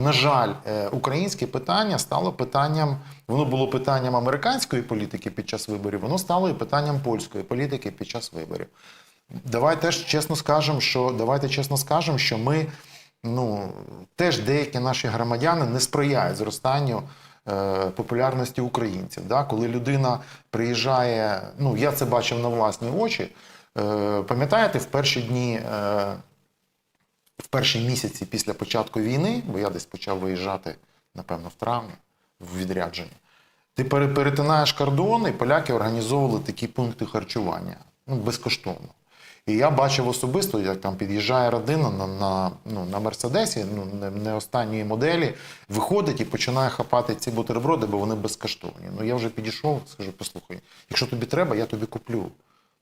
На жаль, е, українське питання стало питанням, воно було питанням американської політики під час виборів, воно стало і питанням польської політики під час виборів. Давай теж чесно скажемо, що давайте чесно скажемо, що ми ну теж деякі наші громадяни не сприяють зростанню е, популярності українців. Да? Коли людина приїжджає, ну я це бачив на власні очі. Е, пам'ятаєте, в перші дні. Перші місяці після початку війни, бо я десь почав виїжджати, напевно, в травні, в відрядження, ти перетинаєш кордон, і поляки організовували такі пункти харчування ну, безкоштовно. І я бачив особисто, як там під'їжджає родина на, на, ну, на Мерседесі, ну, не, не останньої моделі, виходить і починає хапати ці бутерброди, бо вони безкоштовні. Ну я вже підійшов, скажу, послухай, якщо тобі треба, я тобі куплю.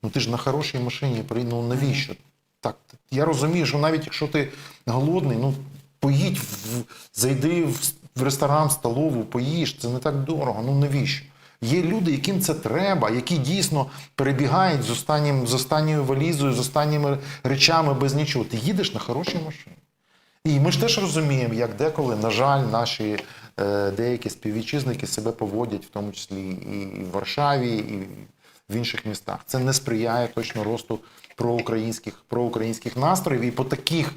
Ну ти ж на хорошій машині, ну навіщо? Так, я розумію, що навіть якщо ти голодний, ну поїдь, в, зайди в, в ресторан, столову, поїж, це не так дорого. Ну навіщо? Є люди, яким це треба, які дійсно перебігають з, останнім, з останньою валізою, з останніми речами без нічого. Ти їдеш на хорошій машині. І ми ж теж розуміємо, як деколи, на жаль, наші е, деякі співвітчизники себе поводять, в тому числі і в Варшаві, і в інших містах. Це не сприяє точно росту проукраїнських, проукраїнських настроїв. І по таких,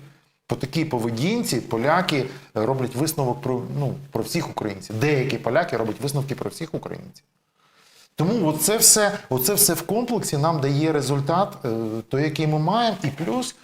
по такій поведінці поляки роблять висновок про, ну, про всіх українців. Деякі поляки роблять висновки про всіх українців. Тому оце все, оце все в комплексі нам дає результат, е, той, який ми маємо, і плюс